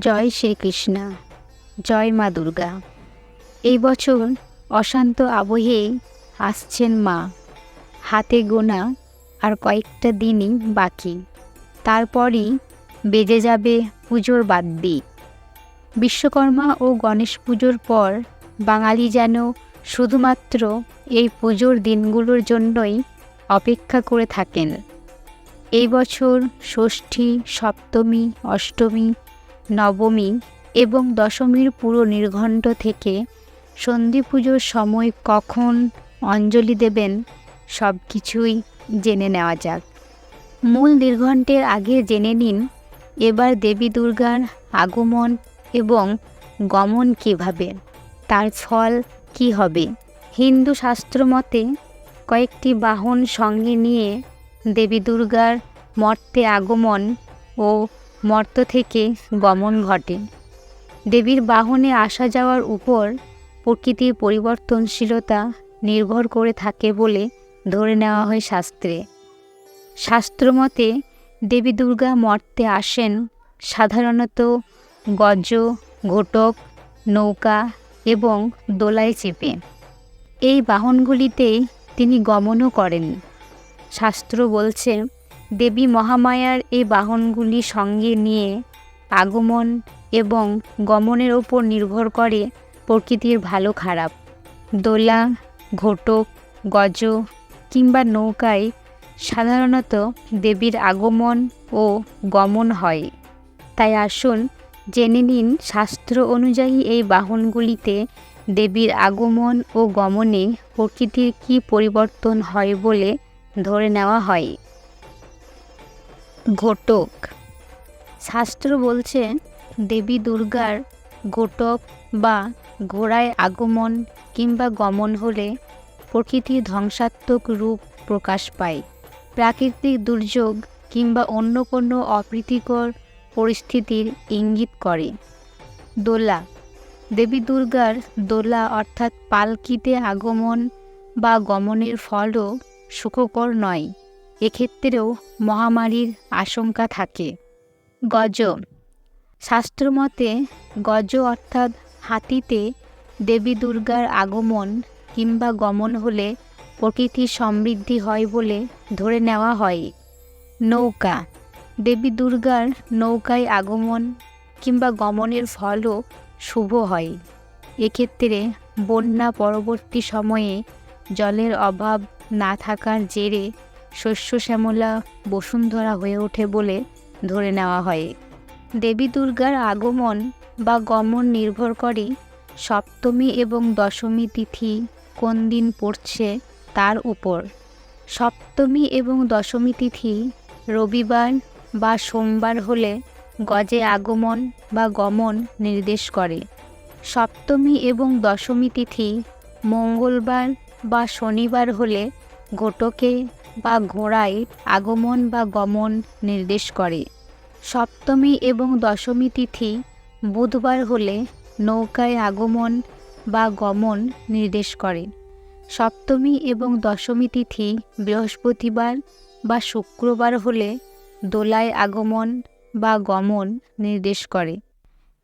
জয় শ্রীকৃষ্ণ, জয় মা দুর্গা। এই বছর অশান্ত আবহে আসছেন মা। হাতে গোনা আর কয়েকটা দিনই বাকি। তারপরই বেজে যাবে পুজোর বাদ্যি বিশ্বকর্মা ও গণেশ পুজোর পর বাঙালি যেন শুধুমাত্র এই পুজোর দিনগুলোর জন্যই অপেক্ষা করে থাকেন। এই বছর ষষ্ঠী, সপ্তমী, অষ্টমী নবমী এবং দশমীর পুরো নির্ঘণ্ট থেকে সন্ধি পুজোর সময় কখন অঞ্জলি দেবেন সব কিছুই জেনে নেওয়া যাক। মূল নির্ঘণ্টের আগে জেনে নিন, এবার দেবী দুর্গার আগমন এবং গমন কীভাবে, তার ফল কি হবে? হিন্দু শাস্ত্র মতে কয়েকটি বাহন সঙ্গে নিয়ে দেবী দুর্গার মর্তে আগমন ও মর্ত থেকে গমন ঘটে। দেবীর বাহনে আসা যাওয়ার উপর প্রকৃতির পরিবর্তনশীলতা নির্ভর করে থাকে বলে ধরে নেওয়া হয় শাস্ত্রে। শাস্ত্রমতে দেবী দুর্গা মর্তে আসেন সাধারণত গজ, ঘটক, নৌকা এবং দোলায় চেপে। এই বাহনগুলিতেই তিনি গমনও করেন। শাস্ত্র বলছে দেবী মহামায়ার এই বাহনগুলি সঙ্গে নিয়ে আগমন এবং গমনের ওপর নির্ভর করে প্রকৃতির ভালো খারাপ। দোলা, ঘটক, গজ কিংবা নৌকায় সাধারণত দেবীর আগমন ও গমন হয়। তাই আসুন জেনে নিন শাস্ত্র অনুযায়ী এই বাহনগুলিতে দেবীর আগমন ও গমনে প্রকৃতির কী পরিবর্তন হয় বলে ধরে নেওয়া হয়। ঘটক। শাস্ত্র বলছে, দেবী দুর্গার ঘটক বা ঘোড়ায় আগমন কিংবা গমন হলে প্রকৃতি ধ্বংসাত্মক রূপ প্রকাশ পায়। প্রাকৃতিক দুর্যোগ কিংবা অন্য কোনো অপ্রীতিকর পরিস্থিতির ইঙ্গিত করে। দোলা। দেবী দুর্গার দোলা অর্থাৎ পালকিতে আগমন বা গমনের ফলও সুখকর নয়। এক্ষেত্রেও মহামারীর আশঙ্কা থাকে। গজ। শাস্ত্রমতে গজ অর্থাৎ হাতিতে দেবী দুর্গার আগমন কিংবা গমন হলে প্রকৃতি সমৃদ্ধি হয় বলে ধরে নেওয়া হয়। নৌকা। দেবী দুর্গার নৌকায় আগমন কিংবা গমনের ফলও শুভ হয়। এক্ষেত্রে বন্যা পরবর্তী সময়ে জলের অভাব না থাকার জেরে শস্য শ্যামলা বসুন্ধরা হয়ে ওঠে বলে ধরে নেওয়া হয়। দেবী দুর্গার আগমন বা গমন নির্ভর করে সপ্তমী এবং দশমী তিথি কোন দিন পড়ছে তার উপর। সপ্তমী এবং দশমী তিথি রবিবার বা সোমবার হলে গজে আগমন বা গমন নির্দেশ করে। সপ্তমী এবং দশমী তিথি মঙ্গলবার বা শনিবার হলে ঘটকে বা ঘোড়ায় আগমন বা গমন নির্দেশ করে। সপ্তমী এবং দশমী তিথি বুধবার হলে নৌকায় আগমন বা গমন নির্দেশ করে। সপ্তমী এবং দশমী তিথি বৃহস্পতিবার বা শুক্রবার হলে দোলায় আগমন বা গমন নির্দেশ করে।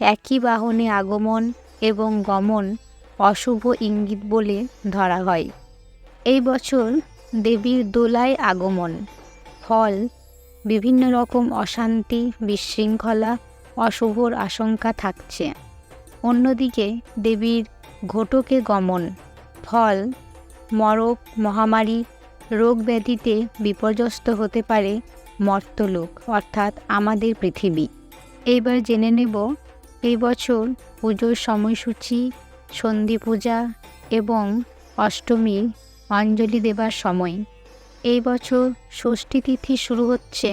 একই বাহনে আগমন এবং গমন অশুভ ইঙ্গিত বলে ধরা হয়। এই বছর দেবীর দোলায় আগমন। ফল, বিভিন্ন রকম অশান্তি, বিশৃঙ্খলা, অশুভর আশঙ্কা থাকছে। অন্যদিকে দেবীর ঘটকে গমন। ফল, মরক, মহামারী, রোগ ব্যাধিতে বিপর্যস্ত হতে পারে মর্তলোক, অর্থাৎ আমাদের পৃথিবী। এইবার জেনে নেব, এই বছর পুজোর সময়সূচি সন্ধি পূজা এবং অষ্টমী অঞ্জলি দেবার সময়। এই বছর ষষ্ঠী তিথি শুরু হচ্ছে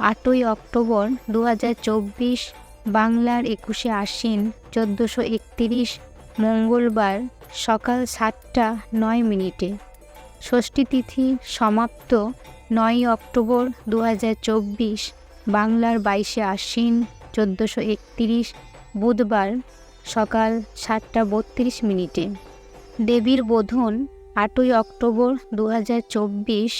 আটই অক্টোবর দু হাজার চব্বিশ বাংলার একুশে আশ্বিন চোদ্দোশো একতিরিশ মঙ্গলবার সকাল সাতটা নয় মিনিটে। ষষ্ঠী তিথি সমাপ্ত নয় অক্টোবর দু হাজার চব্বিশ বাংলার বাইশে আশ্বিন চোদ্দোশো একতিরিশ বুধবার সকাল সাতটা বত্রিশ মিনিটে। দেবীর বোধন আটই অক্টোবর দু হাজার চব্বিশ,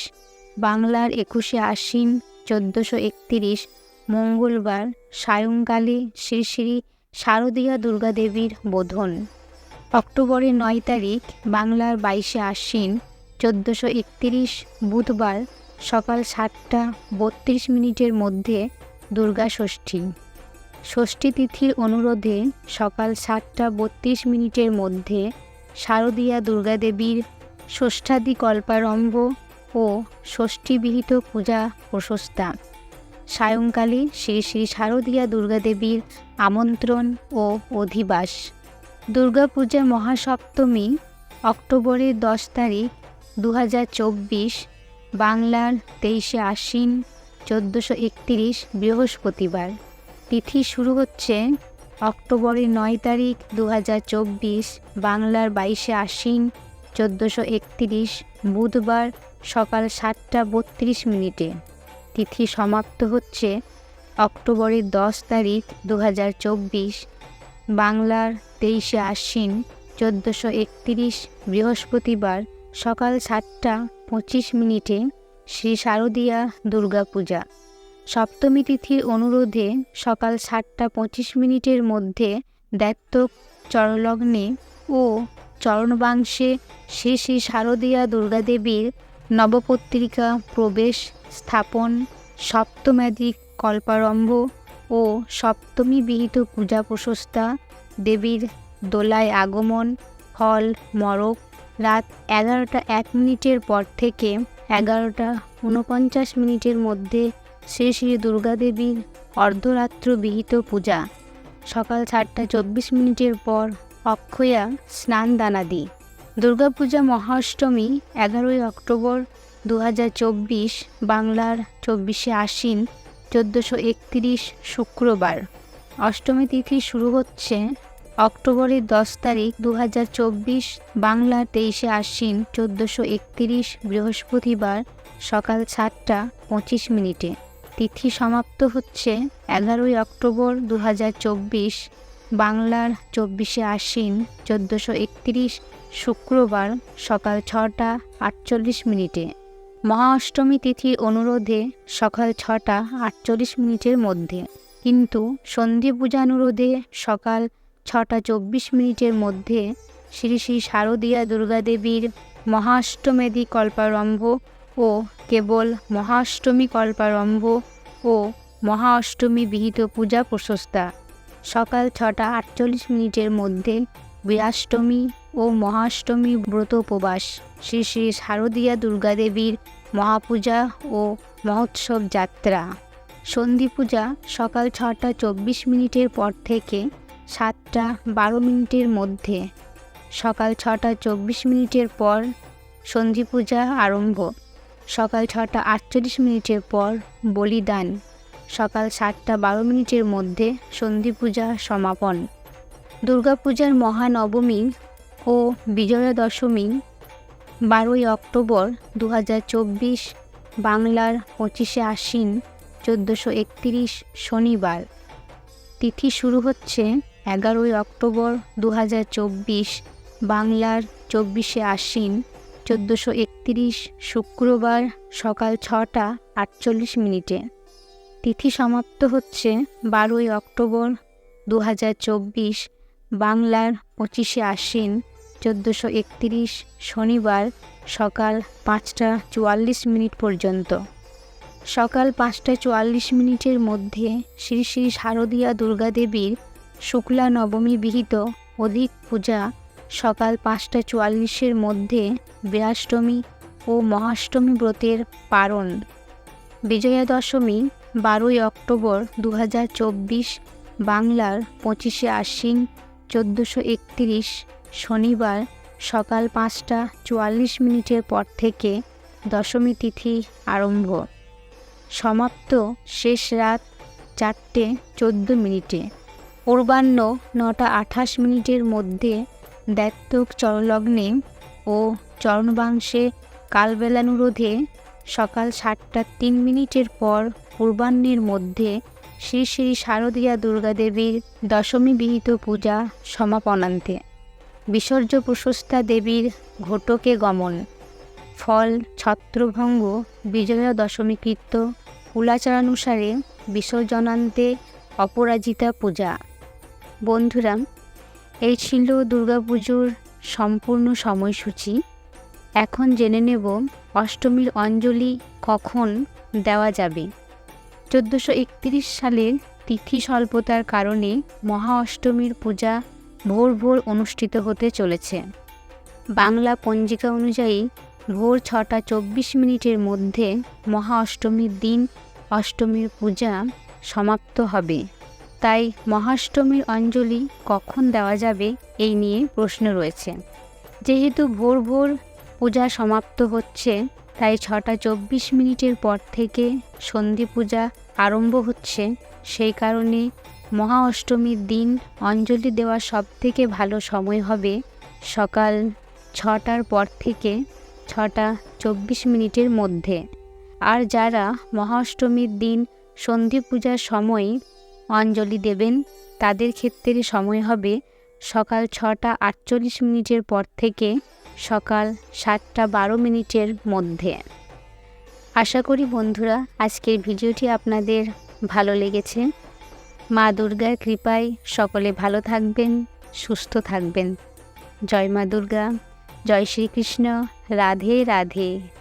বাংলার একুশে আশ্বিন চোদ্দোশো একতিরিশ, মঙ্গলবার সায়ংকালে শ্রী শ্রী শারদীয়া দুর্গাদেবীর বোধন। অক্টোবরের নয় তারিখ, বাংলার বাইশে আশ্বিন চোদ্দোশো একতিরিশ, বুধবার সকাল সাতটা বত্রিশ মিনিটের মধ্যে দুর্গা ষষ্ঠী। ষষ্ঠী তিথির অনুরোধে সকাল সাতটা বত্রিশ মিনিটের মধ্যে শারদীয়া দুর্গাদেবীর ষষ্ঠাদি কল্পারম্ভ ও ষষ্ঠীবিহিত পূজা প্রশস্তা। সায়ংকালে শ্রী শ্রী শারদীয়া দুর্গাদেবীর আমন্ত্রণ ও অধিবাস। দুর্গাপূজা মহাসপ্তমী, অক্টোবরের দশ তারিখ দু হাজার চব্বিশ, বাংলার তেইশে আশ্বিন, চোদ্দোশো একতিরিশ, বৃহস্পতিবার। তিথি শুরু হচ্ছে অক্টোবরের নয় তারিখ দু হাজার চব্বিশ, বাংলার বাইশে আশ্বিন চোদ্দোশো একতিরিশ বুধবার সকাল সাতটা বত্রিশ মিনিটে। তিথি সমাপ্ত হচ্ছে অক্টোবরের দশ তারিখ দু হাজার চব্বিশ, বাংলার তেইশে আশ্বিন চোদ্দোশো একতিরিশ বৃহস্পতিবার সকাল সাতটা পঁচিশ মিনিটে শ্রী শারদীয়া দুর্গাপূজা সপ্তমী তিথির অনুরোধে সকাল সাতটা পঁচিশ মিনিটের মধ্যে দ্যাত্তক চরলগ্নে ও চরণবাংশে শ্রী শ্রী শারদীয়া দুর্গাদেবীর নবপত্রিকা প্রবেশ স্থাপন সপ্তম্যাদিক কল্পারম্ভ ও সপ্তমী বিহিত পূজা প্রশস্তা, দেবীর দোলায় আগমন ফল মরক, রাত এগারোটা এক মিনিটের পর থেকে এগারোটা ঊনপঞ্চাশ মিনিটের মধ্যে শ্রী শ্রী দুর্গাদেবীর অর্ধরাত্র বিহিত পূজা। সকাল সাতটা চব্বিশ মিনিটের পর অক্ষয়া স্নান দানাদি দুর্গাপূজা মহাষ্টমী এগারোই অক্টোবর দু হাজার চব্বিশ, বাংলার চব্বিশে আশ্বিন, চোদ্দোশো একতিরিশ শুক্রবার। অষ্টমী তিথি শুরু হচ্ছে অক্টোবরের দশ তারিখ দু হাজার চব্বিশ, বাংলার তেইশে আশ্বিন, চোদ্দোশো একতিরিশ বৃহস্পতিবার সকাল সাতটা পঁচিশ মিনিটে। তিথি সমাপ্ত হচ্ছে এগারোই অক্টোবর দু হাজার চব্বিশ বাংলার চব্বিশে আশ্বিন, চোদ্দোশো একতিরিশ শুক্রবার সকাল ছটা আটচল্লিশ মিনিটে। মহা অষ্টমী তিথির অনুরোধে সকাল ছটা আটচল্লিশ মিনিটের মধ্যে। কিন্তু সন্ধি পূজানুরোধে সকাল ছটা চব্বিশ মিনিটের মধ্যে শ্রী শ্রী শারদীয়া দুর্গাদেবীর মহাষ্টমেদি কল্পারম্ভ ও কেবল মহাষ্টমী কল্পারম্ভ ও মহা অষ্টমী বিহিত পূজা প্রশস্তা। সকাল ছটা আটচল্লিশ মিনিটের মধ্যে বীরাষ্টমী ও মহাষ্টমী ব্রত উপবাস। শ্রী শ্রী শারদীয়া দুর্গাদেবীর মহাপূজা ও মহোৎসব যাত্রা। সন্ধি পূজা সকাল ছটা চব্বিশ মিনিটের পর থেকে সাতটা বারো মিনিটের মধ্যে। সকাল ছটা চব্বিশ মিনিটের পর সন্ধি পূজা আরম্ভ। সকাল ছটা আটচল্লিশ মিনিটের পর বলিদান। সকাল সাতটা বারো মিনিটের মধ্যে সন্ধি পূজা সমাপন। দুর্গাপূজার মহানবমী ও বিজয়া দশমী বারোই অক্টোবর দু হাজার চব্বিশ, বাংলার পঁচিশে আশ্বিন চোদ্দোশো একতিরিশ শনিবার। তিথি শুরু হচ্ছে এগারোই অক্টোবর দু হাজার চব্বিশ, বাংলার চব্বিশে আশ্বিন চোদ্দোশো একতিরিশ শুক্রবার সকাল ছটা আটচল্লিশ মিনিটে। তিথি সমাপ্ত হচ্ছে বারোই অক্টোবর দু হাজার চব্বিশ, বাংলার পঁচিশে আশ্বিন, চোদ্দোশো একতিরিশ, শনিবার সকাল পাঁচটা চুয়াল্লিশ মিনিট পর্যন্ত। সকাল পাঁচটা চুয়াল্লিশ মিনিটের মধ্যে শ্রী শ্রী শারদীয়া দুর্গাদেবীর শুক্লা নবমী বিহিত অধিক পূজা সকাল পাঁচটা চুয়াল্লিশের মধ্যে বীরাষ্টমী ও মহাষ্টমী ব্রতের পারণ। বিজয়া দশমী বারোই অক্টোবর দু হাজার চব্বিশ, বাংলার পঁচিশে আশ্বিন, চোদ্দোশো একত্রিশ, শনিবার সকাল পাঁচটা চুয়াল্লিশ মিনিটের পর থেকে দশমী তিথি আরম্ভ। সমাপ্ত শেষ রাত চারটে চোদ্দ মিনিটে। পূর্বাহ্ন নটা আঠাশ মিনিটের মধ্যে দ্যাত্তক চরলগ্নে ও চরণবাংশে কালবেলানুরোধে সকাল সাতটা তিন মিনিটের পর পূর্বাহ্নের মধ্যে শ্রী শ্রী শারদীয়া দুর্গাদেবীর দশমী বিহিত পূজা সমাপনান্তে বিসর্জ প্রশস্তা দেবীর ঘটকে গমন। ফল, ছত্রভঙ্গ, বিজয়া দশমী কীর্ত, কুলাচারানুসারে বিসর্জনান্তে অপরাজিতা পূজা। বন্ধুরা, এই ছিল দুর্গাপুজোর সম্পূর্ণ সময়সূচি। এখন জেনে নেব অষ্টমীর অঞ্জলি কখন দেওয়া যাবে। চোদ্দোশো একত্রিশ সালের তিথি স্বল্পতার কারণে মহা অষ্টমীর পূজা ভোর ভোর অনুষ্ঠিত হতে চলেছে। বাংলা পঞ্জিকা অনুযায়ী ভোর ছটা চব্বিশ মিনিটের মধ্যে মহা অষ্টমীর দিন অষ্টমীর পূজা সমাপ্ত হবে। তাই মহাষ্টমীর অঞ্জলি কখন দেওয়া যাবে এই নিয়ে প্রশ্ন রয়েছে। যেহেতু ভোর ভোর পূজা সমাপ্ত হচ্ছে, তাই ছটা চব্বিশ মিনিটের পর থেকে সন্ধি পূজা আরম্ভ হচ্ছে। সেই কারণে মহা অষ্টমীর দিন অঞ্জলি দেওয়ার সবথেকে ভালো সময় হবে সকাল ছটার পর থেকে ছটা চব্বিশ মিনিটের মধ্যে। আর যারা মহা অষ্টমীর দিন সন্ধি পূজার সময় অঞ্জলি দেবেন, তাদের ক্ষেত্রে সময় হবে সকাল ছটা আটচল্লিশ মিনিটের পর থেকে সকাল সাতটা বারো মিনিটের মধ্যে। আশা করি বন্ধুরা, আজকের ভিডিওটি আপনাদের ভালো লেগেছে। মা দুর্গার কৃপায় সকলে ভালো থাকবেন, সুস্থ থাকবেন। জয় মা দুর্গা, জয় শ্রীকৃষ্ণ, রাধে রাধে।